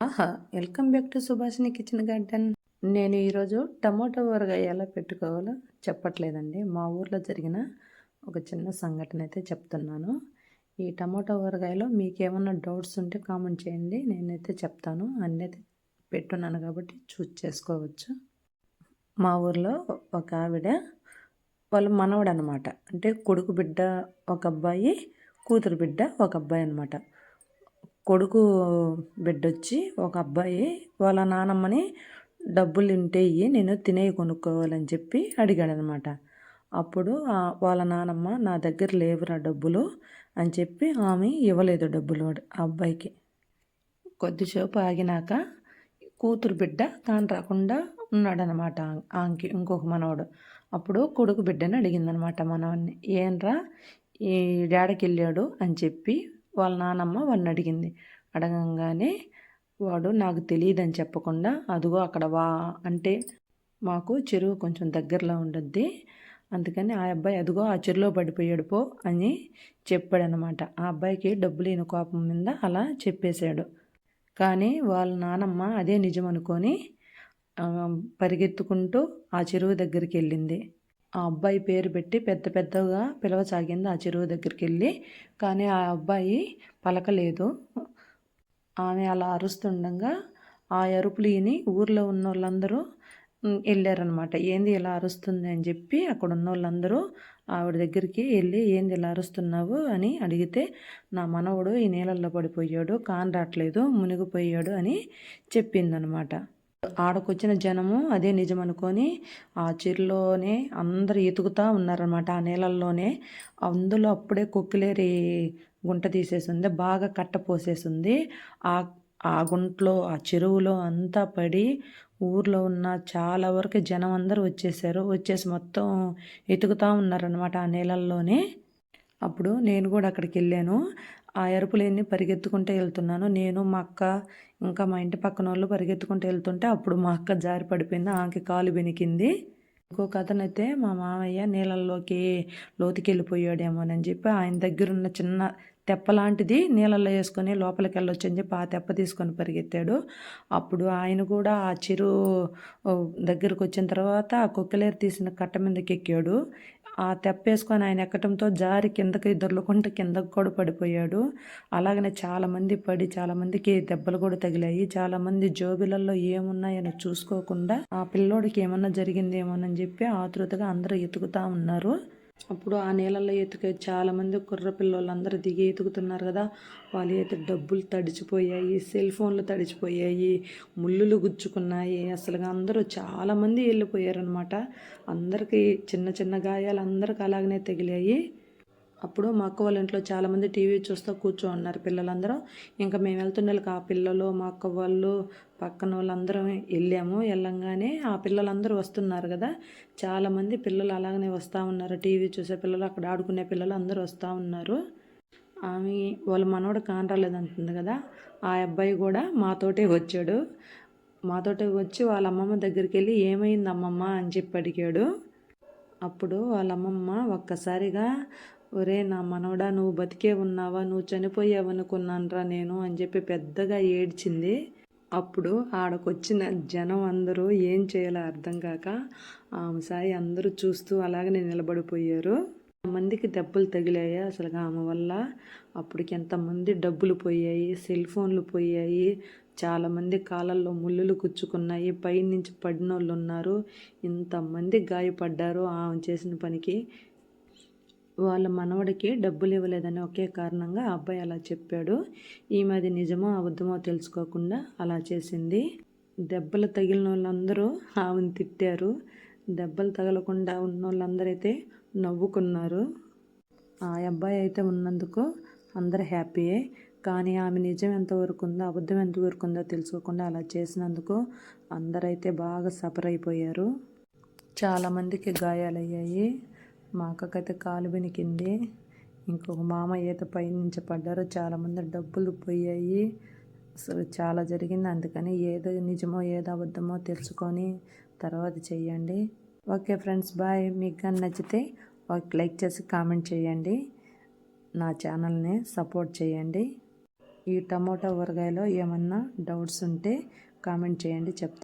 ఆహా welcome back to Subhashini kitchen garden. నేను ఈరోజు టమోటా ఊరగాయ ఎలా పెట్టుకోవాలో చెప్పట్లేదండి. మా ఊర్లో జరిగిన ఒక చిన్న సంఘటన అయితే చెప్తున్నాను. ఈ టమోటా ఊరగాయలో మీకు ఏమన్నా డౌట్స్ ఉంటే కామెంట్ చేయండి. నేనైతే చెప్తాను. అన్నీ అయితే పెట్టున్నాను కాబట్టి చూస్ చేసుకోవచ్చు. మా ఊర్లో ఒక ఆవిడ వాళ్ళ మనవడు అనమాట అంటే కొడుకు బిడ్డ ఒక అబ్బాయి కూతురు బిడ్డ ఒక అబ్బాయి అనమాట. కొడుకు బిడ్డొచ్చి ఒక అబ్బాయి వాళ్ళ నానమ్మని డబ్బులు ఉంటే ఇయ్యి నేను తినేవి కొనుక్కోవాలని చెప్పి అడిగాడనమాట. అప్పుడు వాళ్ళ నానమ్మ నా దగ్గర లేవురా డబ్బులు అని చెప్పి ఆమె ఇవ్వలేదు డబ్బులు ఆ అబ్బాయికి. కొద్దిసేపు ఆగినాక కూతురు బిడ్డ కాని రాకుండా ఉన్నాడనమాట ఆమెకి ఇంకొక మనవడు. అప్పుడు కొడుకు బిడ్డని అడిగిందనమాట మనవన్ని ఏంరా ఈ డాడకి వెళ్ళాడు అని చెప్పి వాళ్ళ నానమ్మ వాడిని అడిగింది. అడగంగానే వాడు నాకు తెలియదని చెప్పకుండా అదిగో అక్కడ వా అంటే మాకు చెరువు కొంచెం దగ్గరలో ఉండద్ది. అందుకని ఆ అబ్బాయి అదిగో ఆ చెరువులో పడిపోయాడు పో అని చెప్పాడనమాట ఆ అబ్బాయికి డబ్బులు లేని కోపం మీద అలా చెప్పేశాడు. కానీ వాళ్ళ నానమ్మ అదే నిజం అనుకొని పరిగెత్తుకుంటూ ఆ చెరువు దగ్గరికి వెళ్ళింది. ఆ అబ్బాయి పేరు పెట్టి పెద్ద పెద్దగా పిలవసాగింది ఆ చెరువు దగ్గరికి వెళ్ళి కానీ ఆ అబ్బాయి పలకలేదు. ఆమె అలా అరుస్తుండగా ఆ అరుపులు విని ఊర్లో ఉన్న వాళ్ళందరూ వెళ్ళారనమాట ఏంది ఇలా అరుస్తుంది? అని చెప్పి అక్కడ ఉన్న వాళ్ళందరూ ఆవిడ దగ్గరికి వెళ్ళి ఏంది ఇలా అరుస్తున్నావు? అని అడిగితే నా మనవడు ఈ నీళ్ళల్లో పడిపోయాడు కాన్ రావట్లేదు మునిగిపోయాడు అని చెప్పిందనమాట ఆడకొచ్చిన జనము అదే నిజం అనుకొని ఆ చెరులోనే అందరు ఎతుకుతా ఉన్నారనమాట ఆ నీళ్ళల్లోనే అందులో అప్పుడే కొక్కిలేరి గుంట తీసేసింది బాగా కట్ట పోసేసింది. ఆ ఆ గుంట్లో ఆ చెరువులో అంతా పడి ఊర్లో ఉన్న చాలా వరకు జనం అందరూ వచ్చేసారు. వచ్చేసి మొత్తం ఎతుకుతూ ఉన్నారనమాట ఆ నీళ్ళల్లోనే అప్పుడు నేను కూడా అక్కడికి వెళ్ళాను. ఆ ఎరుపులేని పరిగెత్తుకుంటూ వెళ్తున్నాను నేను మా అక్క ఇంకా మా ఇంటి పక్కన వాళ్ళు పరిగెత్తుకుంటూ వెళ్తుంటే అప్పుడు మా అక్క జారి పడిపోయింది ఆమెకి కాలు బెనికింది. ఇంకొక అతనైతే మా మామయ్య నీళ్ళల్లోకి లోతుకి వెళ్ళిపోయాడేమోనని చెప్పి ఆయన దగ్గర ఉన్న చిన్న తెప్ప లాంటిది నీళ్ళల్లో వేసుకొని లోపలికి వెళ్ళొచ్చు అని చెప్పి ఆ తెప్ప తీసుకొని పరిగెత్తాడు. అప్పుడు ఆయన కూడా ఆ చిరు దగ్గరకు వచ్చిన తర్వాత ఆ కుక్కలేరు తీసిన కట్ట మీదకి ఎక్కాడు ఆ తెప్పేసుకొని ఆయన ఎక్కడంతో జారి కిందకి దొర్లుకుంటూ కిందకు కూడా పడిపోయాడు. అలాగనే చాలామంది పడి చాలామందికి దెబ్బలు కూడా తగిలాయి. చాలామంది జోబులలో ఏమున్నాయని చూసుకోకుండా ఆ పిల్లోడికి ఏమన్నా జరిగిందేమోనని చెప్పి ఆతృతగా అందరూ ఎతుకుతా ఉన్నారు. అప్పుడు ఆ నీళ్ళల్లో ఎత్తుకే చాలామంది కుర్ర పిల్లలందరూ దిగి ఎతుకుతున్నారు కదా. వాళ్ళు అయితే డబ్బులు తడిచిపోయాయి సెల్ ఫోన్లు తడిచిపోయాయి ముళ్ళులు గుచ్చుకున్నాయి. అసలుగా అందరూ చాలామంది వెళ్ళిపోయారనమాట అందరికీ చిన్న చిన్న గాయాలు అందరికి అలాగనే తగిలాయి. అప్పుడు మా అక్క వాళ్ళ ఇంట్లో చాలామంది టీవీ చూస్తూ కూర్చో ఉన్నారు పిల్లలందరూ. ఇంకా మేము వెళ్తుండే ఆ పిల్లలు మా అక్క వాళ్ళు పక్కన వాళ్ళందరం వెళ్ళాము వెళ్ళంగానే ఆ పిల్లలందరూ వస్తున్నారు కదా. చాలామంది పిల్లలు అలాగనే వస్తూ ఉన్నారు. టీవీ చూసే పిల్లలు అక్కడ ఆడుకునే పిల్లలు అందరూ వస్తూ ఉన్నారు. ఆమె వాళ్ళ మనవడు కానరాలేదంటుంది కదా. ఆ అబ్బాయి కూడా మాతోటే వచ్చాడు. మాతోటే వచ్చి వాళ్ళ అమ్మమ్మ దగ్గరికి వెళ్ళి ఏమైంది అమ్మమ్మ? అని చెప్పి అడిగాడు. అప్పుడు వాళ్ళ అమ్మమ్మ ఒక్కసారిగా ఒరే నా మనవడా నువ్వు బతికే ఉన్నావా నువ్వు చనిపోయావనుకున్నానరా నేను అని చెప్పి పెద్దగా ఏడ్చింది. అప్పుడు ఆడకొచ్చిన జనం అందరూ ఏం చేయాలో అర్థం కాక ఆమె సాయి అందరూ చూస్తూ అలాగనే నిలబడిపోయారు. మందికి దెబ్బలు తగిలాయి అసలు ఆమె వల్ల. అప్పటికి ఎంతమంది డబ్బులు పోయాయి సెల్ ఫోన్లు పోయాయి చాలామంది కాలల్లో ముళ్ళులు కుచ్చుకున్నాయి పైనుంచి పడిన వాళ్ళు ఉన్నారు ఇంతమంది గాయపడ్డారు ఆమె చేసిన పనికి. వాళ్ళ మనవడికి డబ్బులు ఇవ్వలేదని ఒకే కారణంగా ఆ అబ్బాయి అలా చెప్పాడు. ఈమె అది నిజమో అబద్ధమో తెలుసుకోకుండా అలా చేసింది. దెబ్బలు తగిలిన వాళ్ళందరూ ఆమెను తిట్టారు. దెబ్బలు తగలకుండా ఉన్న వాళ్ళందరైతే నవ్వుకున్నారు. ఆ అబ్బాయి అయితే ఉన్నందుకు అందరు హ్యాపీయే. కానీ ఆమె నిజం ఎంతవరకు ఉందో అబద్ధం ఎంతవరకు ఉందో తెలుసుకోకుండా అలా చేసినందుకు అందరైతే బాగా సఫర్ అయిపోయారు. చాలామందికి గాయాలయ్యాయి. మా అక్కకైతే కాలు బెనికింది ఇంకొక మామ అయితే పైనుంచి పడ్డారు. చాలామంది డబ్బులు పోయాయి. అసలు చాలా జరిగింది. అందుకని ఏదో నిజమో ఏదో అబద్ధమో తెలుసుకొని తర్వాత చేయండి ఓకే ఫ్రెండ్స్ బాయ్. మీకు కానీ నచ్చితే ఒక లైక్ చేసి కామెంట్ చేయండి. నా ఛానల్ని సపోర్ట్ చేయండి. ఈ టమోటా ఊరగాయలో ఏమన్నా డౌట్స్ ఉంటే కామెంట్ చేయండి చెప్తాను